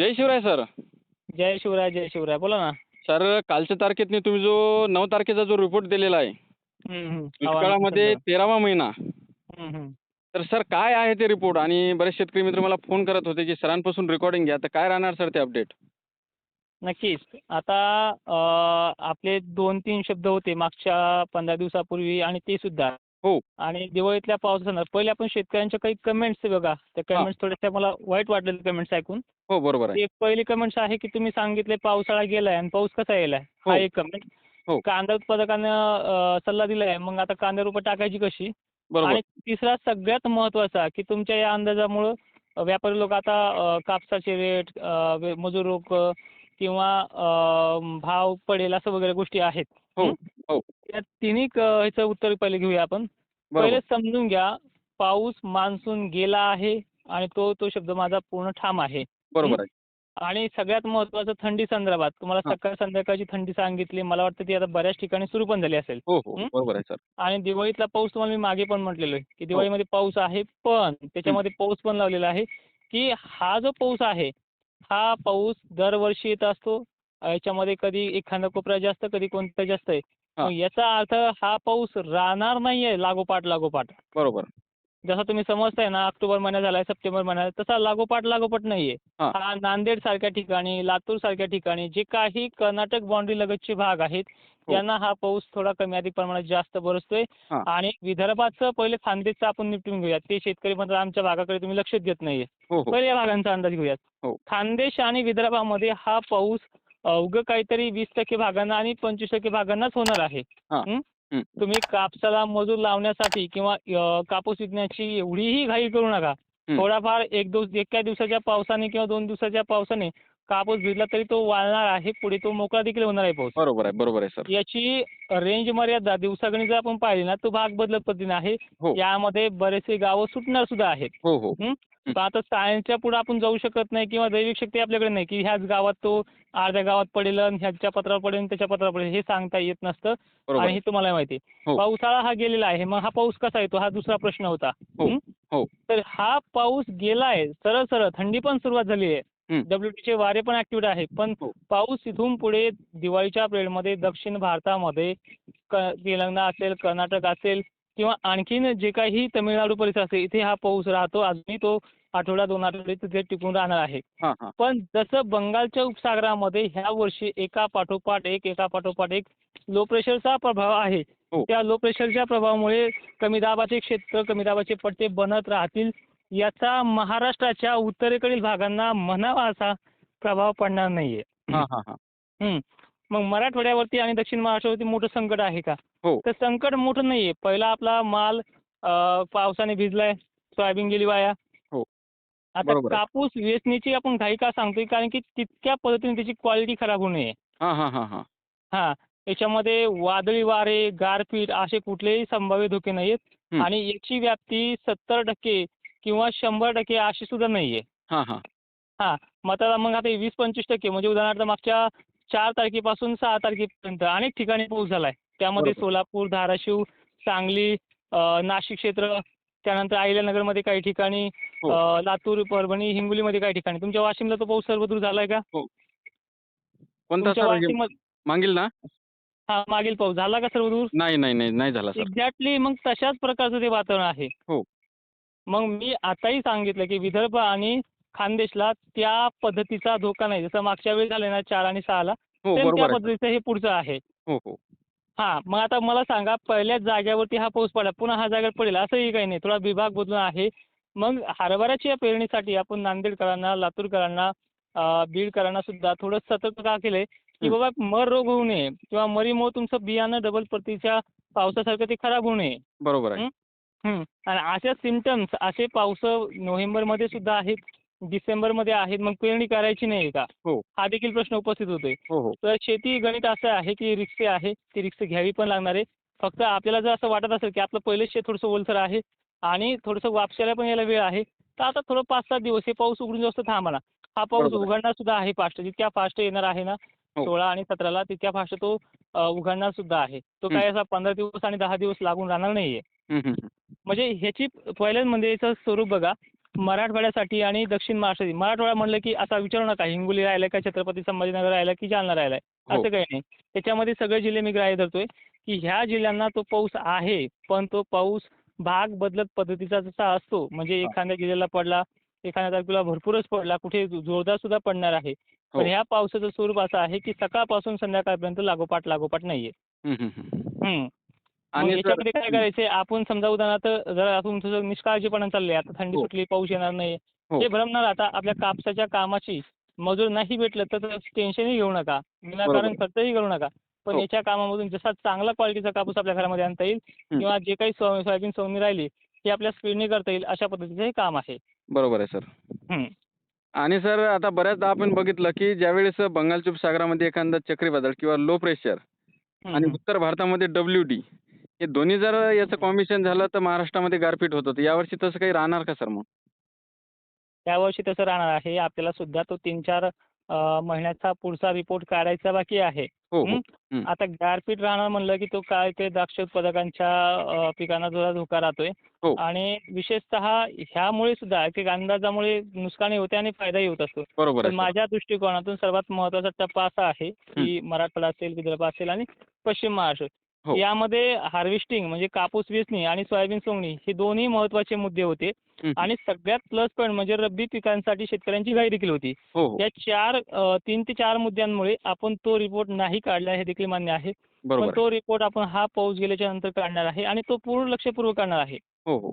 जय Shivray sir. जय शिवराय जय शिवराय. बोला ना. सर कालच्या तारखेतनी तुम्ही जो नऊ तारखेचा जो रिपोर्ट दिलेला आहे. दुष्काळामध्ये तेरावा महिना. तर सर काय आहे ते रिपोर्ट आणि बरेच शेतकरी मित्र मला फोन करत होते की सरांपासून रेकॉर्डिंग घ्या. तर काय राहणार सर ते अपडेट नक्कीच. आता आपले दोन तीन शब्द होते मागच्या पंधरा दिवसापूर्वी आणि ते सुद्धा. हो. आणि दिवाळीतल्या पावसानं पहिले आपण शेतकऱ्यांच्या काही कमेंट्स बघा. त्या कमेंट्स थोड्याशा मला वाईट वाटलेल्या कमेंट्स ऐकून. हो बरोबर आहे. एक पहिली कमेंट्स आहे की तुम्ही सांगितले पावसाळा गेलाय आणि पाऊस कसा गेलाय हो. हा. एक कमेंट हो. कांदा उत्पादकानं सल्ला दिलाय. मग आता कांदा रुपये टाकायची कशी? बरोबर. आणि तिसरा सगळ्यात महत्त्वाचा की तुमच्या या अंदाजामुळं व्यापारी लोक आता कापसाचे रेट मजूर रोक किंवा भाव पडेल असं वगैरे गोष्टी आहेत. हो. या तिन्ही ह्याचं उत्तर पहिले घेऊया आपण. पहिले समजून घ्या पाऊस मान्सून गेला आहे आणि तो तो शब्द माझा पूर्ण ठाम आहे. बरोबर आहे. आणि सगळ्यात महत्त्वाचं थंडी संदर्भात तुम्हाला हां. सकाळ संध्याकाळची थंडी सांगितली मला वाटतं ती आता बऱ्याच ठिकाणी सुरू पण झाली असेल. हो हो हं? बरोबर आहे सर. आणि दिवाळीतला पाऊस तुम्हाला मी मागे पण म्हटलेलो आहे की दिवाळीमध्ये पाऊस आहे पण त्याच्यामध्ये पाऊस पण लावलेला आहे की हा जो पाऊस आहे हा पाऊस दरवर्षी येत असतो. याच्यामध्ये कधी एखादा कोपरा जास्त कधी कोणता जास्त आहे. हां. मग याचा अर्थ हा पाऊस राहणार नाहीये लागोपाठ लागोपाठ. बरोबर. जसा तुम्ही समजताय ना ऑक्टोबर महिना झालाय सप्टेंबर महिना तसा लागोपाठ लागोपाठ नाहीये. हां. नांदेड सारख्या ठिकाणी लातूर सारख्या ठिकाणी जे काही कर्नाटक बाउंड्री लगतचे भाग आहेत हो. त्यांना हा पाऊस थोडा कमी अधिक प्रमाणात जास्त बरसतोय. आणि विदर्भाचं पहिले खानदेशचं आपण निपटून घेऊयात. ते शेतकरी मात्र आमच्या भागाकडे तुम्ही लक्षच देत नाहीये. हो हो. पहिले या भागांचा अंदाज घेऊयात. खानदेश आणि विदर्भामध्ये हा पाऊस अवघं काहीतरी वीस टक्के भागांना आणि पंचवीस टक्के भागांनाच होणार आहे. तुम्ही कापसाला मजूर लावण्यासाठी किंवा कापूस विकण्याची एवढीही घाई करू नका. थोडाफार एक दिवस एका दिवसाच्या पावसाने किंवा दोन दिवसाच्या पावसाने कापूस भिजला तरी तो वाळणार आहे पुढे तो मोकळा देखील होणार आहे पाऊस बरोबर आहे बरोबर आहे सर याची रेंज मर्यादा दिवसागणिक जर आपण पाहिली ना तो भाग बदलत पद्धतीने आहे हो. यामध्ये बरेचसे गावं सुटणार सुद्धा आहेत हो हो हं? तर आता सायन्सच्या पुढे आपण जाऊ शकत नाही किंवा दैविक शक्ती आपल्याकडे नाही की ह्याच गावात तो अर्ध्या गावात पडेल आणि ह्याच्या पत्रावर पडेल आणि त्याच्या पत्रावर पडेल हे सांगता येत नसतं बरोबर आणि आहे. हे तुम्हाला माहिती आहे हो. पावसाळा हा गेलेला आहे मग हा पाऊस कसा येतो हा दुसरा प्रश्न होता हो. हं? हो. तर हा पाऊस गेलाय सरळ सरळ थंडी पण सुरुवात झाली आहे. डब्ल्यूटीचे वारे पण ऍक्टिव्ह आहे पण हो. पाऊस इथून पुढे दिवाळीच्या पिरियडमध्ये दक्षिण भारतामध्ये क- तेलंगणा असेल कर्नाटक असेल किंवा आणखीन जे काही तमिळनाडू परिसर असेल इथे हा पाऊस राहतो. अजूनही तो आठवडा दोन आठवडे तिथे टिकून राहणार आहे. पण जसं बंगालच्या उपसागरामध्ये ह्या वर्षी एका पाठोपाठ एक एका पाठोपाठ एक लो प्रेशरचा प्रभाव आहे. हो. त्या लो प्रेशरच्या प्रभावामुळे कमी दाबाचे क्षेत्र कमी दाबाचे पट्टे बनत राहतील. याचा महाराष्ट्राच्या उत्तरेकडील भागांना म्हणावा असा प्रभाव पडणार नाहीये हां हां हां हं. मग मराठवाड्यावरती आणि दक्षिण महाराष्ट्रावरती मोठं संकट आहे का हो. तर संकट मोठं नाहीये पहिला आपला माल पावसाने भिजलाय सोयाबीन गेली वाया हो. आता. कापूस वेचणीची आपण घाई का सांगतोय कारण की तितक्या पद्धतीने त्याची क्वालिटी खराब होऊ नये हां याच्यामध्ये वादळी वारे गारपीट असे कुठलेही संभाव्य धोके नाहीयेत हं. आणि याची व्याप्ती सत्तर टक्के किंवा शंभर टक्के अशी सुद्धा नाहीये. हां हां. हा मग आता मग आता वीस पंचवीस टक्के म्हणजे उदाहरणार्थ मागच्या चार तारखेपासून सहा तारखेपर्यंत अनेक ठिकाणी पाऊस झालाय. त्यामध्ये बरोबर. सोलापूर धाराशिव सांगली अं, नाशिक क्षेत्र त्यानंतर अहिल्यानगरमध्ये काही ठिकाणी हो. अं, लातूर परभणी हिंगोलीमध्ये काही ठिकाणी. तुमच्या वाशिमला तो पाऊस सर्वदूर झालाय का? कोणता तुमच्या सर हे वाशिम मागील ना? हा मागील पाऊस. झाला का सर्वदूर? नाही नाही नाही नाही झाला सर. एक्झॅक्टली मग तशाच प्रकारचं ते वातावरण आहे. हो. मग मी आताही सांगितलं की विदर्भ आणि खानदेशला त्या पद्धतीचा धोका नाही. जसं मागच्या वेळी झालं ना चार आणि सहाला हो सेम त्या पद्धतीचं हे पुढचं आहे. हो हो. हा मग आता मला सांगा पहिल्याच जागेवरती हा पाऊस पडला पुन्हा हा जागेवर पडेल असंही काही नाही. थोडा विभाग बदलून आहे. मग हरभऱ्याच्या पेरणीसाठी आपण नांदेडकरांना लातूरकरांना बीडकरांना सुद्धा थोडं सतर्क का केलंय? की. बाबा मर रोग होऊ नये किंवा मरीमुळे तुमचं बियाणं डबल प्रतीच्या पावसासारखं ते खराब होऊ नये. बरोबर आहे. आणि अशा सिमटम्स असे पावस नोव्हेंबरमध्ये सुद्धा आहेत डिसेंबरमध्ये आहेत मग पेरणी करायची नाही का हो. हा देखील प्रश्न उपस्थित होतोय हो हो तर शेती गणित असं आहे की रिक्स आहे ती रिक्स घ्यावी पण लागणार आहे फक्त आपल्याला जर असं वाटत असेल की आपलं पहिलेच शेत थोडंसं ओलसर आहे आणि थोडंसं वापसायला पण यायला वेळ आहे तर आता थोडं पाच सात दिवस हे पाऊस उघडून जास्त थांबा ना हा पाऊस. उघडणार सुद्धा आहे फास्ट जितक्या फास्ट येणार आहे ना. सोळा आणि सतराला तितक्या फास्ट तो उघडणार सुद्धा आहे. तो हं. काय असा पंधरा दिवस आणि दहा दिवस लागून राहणार नाहीये. हं, हं, हं. म्हणजे ह्याची पहिल्याच म्हणजे याचं स्वरूप बघा मराठवाड्यासाठी आणि दक्षिण महाराष्ट्रासाठी. मराठवाडा म्हणलं की आता विचारू नका हिंगोली राहिलं का छत्रपती संभाजीनगर राहिलं की जालना राहिलाय हो. असं काही नाही. त्याच्यामध्ये सगळे जिल्हे मी ग्राह्य धरतोय की ह्या जिल्ह्यांना तो पाऊस आहे पण तो पाऊस भाग बदलत पद्धतीचा जसा असतो. म्हणजे एखाद्या जिल्ह्याला पडला एखाद्या तारखेला भरपूरच पडला कुठे जोरदार सुद्धा पडणार आहे हो. पण ह्या पावसाचं स्वरूप असं आहे की सकाळपासून संध्याकाळपर्यंत लागोपाठ लागोपाठ नाहीये आणि याच्यामध्ये काय करायचंय आपण समजा उदाहरणार्थ जर आपण तुझं निष्काळजीपणा चाललंय आता थंडी हो. सुटली पाऊस येणार नाही हो. हे भरमणार आता आपल्या कापसाच्या कामाची मजूर नाही भेटलं तर टेन्शनही घेऊ नका विनाकारण. खर्चही करू नका पण. याच्या कामामधून जसा चांगला क्वालिटीचा कापूस आपल्या घरामध्ये आणता येईल. किंवा जे काही सोयाबीन सोंगणी राहिली ती आपल्या स्पीडने करता येईल अशा पद्धतीचं हे काम आहे बरोबर आहे सर. आणि सर आता बऱ्याचदा आपण बघितलं की ज्यावेळेस बंगालच्या उपसागरामध्ये एखादा चक्रीवादळ किंवा लो प्रेशर आणि. उत्तर भारतामध्ये डब्ल्यू डी हे दोन्ही जर याचं कॉम्बिनेशन झालं तर महाराष्ट्रामध्ये गारपीट होत होतं. यावर्षी तसं काही राहणार का सर मग? त्यावर्षी तसं राहणार आहे. आपल्याला सुद्धा तो तीन चार अं, महिन्याचा पुढचा रिपोर्ट काढायचा बाकी आहे. हो हो हं? हं. आता गारपीट राहणार म्हणलं की तो काय ते द्राक्ष उत्पादकांच्या अं, पिकांना थोडा धोका राहतोय हो. आणि विशेषतः ह्यामुळे सुद्धा एक अंदाजामुळे नुकसानही होते आणि फायदाही होत असतो बरोबर पण आहे सर. माझ्या दृष्टिकोनातून सर्वात महत्त्वाचा टप्पा असा आहे की मराठवाडा असेल विदर्भ असेल आणि पश्चिम महाराष्ट्र हो. यामध्ये हार्वेस्टिंग म्हणजे कापूस वेचणी आणि सोयाबीन सोंगणी हे दोन्ही महत्त्वाचे मुद्दे होते हं. आणि सगळ्यात प्लस पॉईंट म्हणजे रब्बी पिकांसाठी शेतकऱ्यांची घाई देखील होती हो हो या चार अ, तीन ते चार मुद्द्यांमुळे आपण तो रिपोर्ट नाही काढला हे देखील मान्य आहे पण बरोबर आहे. तो रिपोर्ट आपण हा पाऊस गेल्याच्यानंतर काढणार आहे आणि तो पूर्ण लक्षपूर्वक काढणार आहे हो हो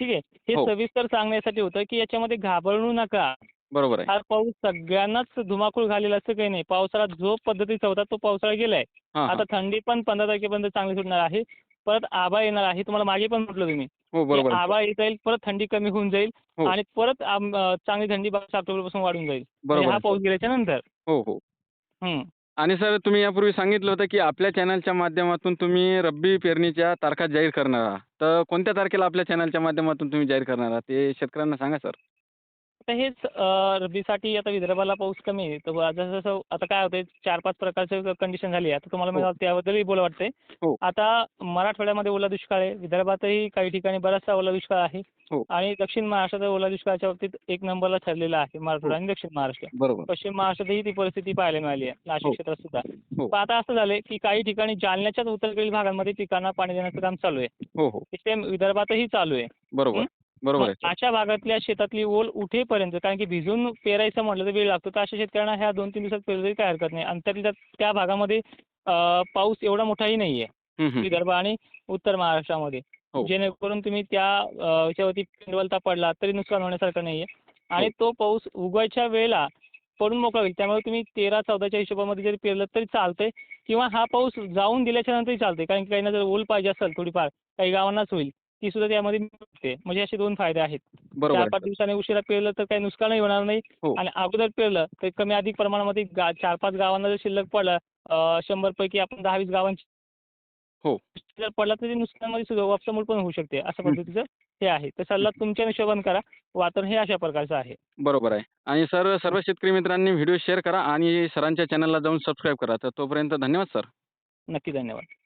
ठीक आहे हे हो. सविस्तर सांगण्यासाठी होतं की याच्यामध्ये घाबरू नका बरोबर आहे. पाऊस सगळ्यांनाच धुमाकूळ घालेला असं काही नाही. पावसाळा जो पद्धतीचा होता तो पावसाळा गेलाय. हां आता थंडी पण पंधरा तारखेपर्यंत चांगली सुटणार आहे. परत आबा येणार आहे. तुम्हाला मागे पण म्हटलं तुम्ही. हो की बरोबर. आहे आबा येत जाईल परत थंडी कमी होऊन जाईल हो. आणि परत आम- अ, चांगली थंडी बावीस ऑक्टोबरपासून वाढून जाईल. म्हणजे बरोबर हा आहे, पाऊस. गेल्याच्यानंतर. हो हो. हम्म. आणि सर तुम्ही यापूर्वी सांगितलं होतं की आपल्या चॅनलच्या माध्यमातून तुम्ही रब्बी पेरणीच्या तारखा जाहीर करणार आहात. तर कोणत्या तारखेला आपल्या चॅनलच्या माध्यमातून तुम्ही जाहीर करणार आहात? ते शेतकऱ्यांना सांगा सर. आता हेच रब्बीसाठी आता विदर्भाला पाऊस कमी आहे तर जसं जसं आता काय होतंय चार पाच प्रकारचे कंडिशन झाली आहे आता तुम्हाला हो. मला त्याबद्दलही बोला वाटतंय हो. आता मराठवाड्यामध्ये ओला दुष्काळ आहे विदर्भातही काही ठिकाणी बराचसा ओला दुष्काळ आहे हो. आणि दक्षिण महाराष्ट्रात ओला दुष्काळाच्या बाबतीत एक नंबरला ठरलेला आहे मराठवाडा. आणि दक्षिण महाराष्ट्र पश्चिम महाराष्ट्रातही ती परिस्थिती पाहायला मिळाली आहे. नाशिक क्षेत्रात सुद्धा. पण आता असं झालंय की काही ठिकाणी जालन्याच्याच उत्तरेकडील भागांमध्ये पिकांना पाणी देण्याचं काम चालू आहे सेम विदर्भातही चालू आहे बरोबर? बरोबर आहे अशा भागातल्या शेतातली ओल उठेपर्यंत कारण की भिजून पेरायचं म्हटलं तर वेळ लागतो तर अशा शेतकऱ्यांना ह्या दोन तीन दिवसात पेरलं तरी काय हरकत नाही. आणि त्यातल्या त्यात त्या भागामध्ये पाऊस एवढा मोठाही नाहीये. विदर्भ आणि उत्तर महाराष्ट्रामध्ये. हो. जेणेकरून तुम्ही त्या याच्यावरती पेंडवलता पडला तरी नुकसान होण्यासारखं नाहीये. आणि हो. तो पाऊस उगवायच्या वेळेला पडून मोकळा होईल. त्यामुळे तुम्ही तेरा चौदाच्या हिशोबामध्ये जरी पेरलं तरी चालतंय किंवा हा पाऊस जाऊन दिल्याच्या नंतरही चालतंय. कारण की काहींना जर ओल पाहिजे असेल थोडीफार काही गावांनाच होईल. ती सुद्धा त्यामध्ये मिळते. म्हणजे असे दोन फायदे आहेत. बरोबर चार पाच. दिवसांनी उशिरा पेरलं तर काही नुकसानही होणार नाही. हो. आणि अगोदर पेरलं तर कमी अधिक प्रमाणामध्ये चार पाच गावांना जर शिल्लक पडलं शंभर पैकी आपण दहा वीस गावांची हो. जर पडला तर ते नुकसानामध्ये सुद्धा वापसामूळ पण होऊ शकते. अशा. पद्धतीचं हे आहे. तर सल्ला तुमच्या हिशोबाने करा. वातावरण हे अशा प्रकारचं आहे. बरोबर आहे. आणि सर सर्व शेतकरी मित्रांनी व्हिडिओ शेअर करा आणि सरांच्या चॅनलला जाऊन सबस्क्राईब करा. तर तोपर्यंत धन्यवाद सर. नक्की धन्यवाद.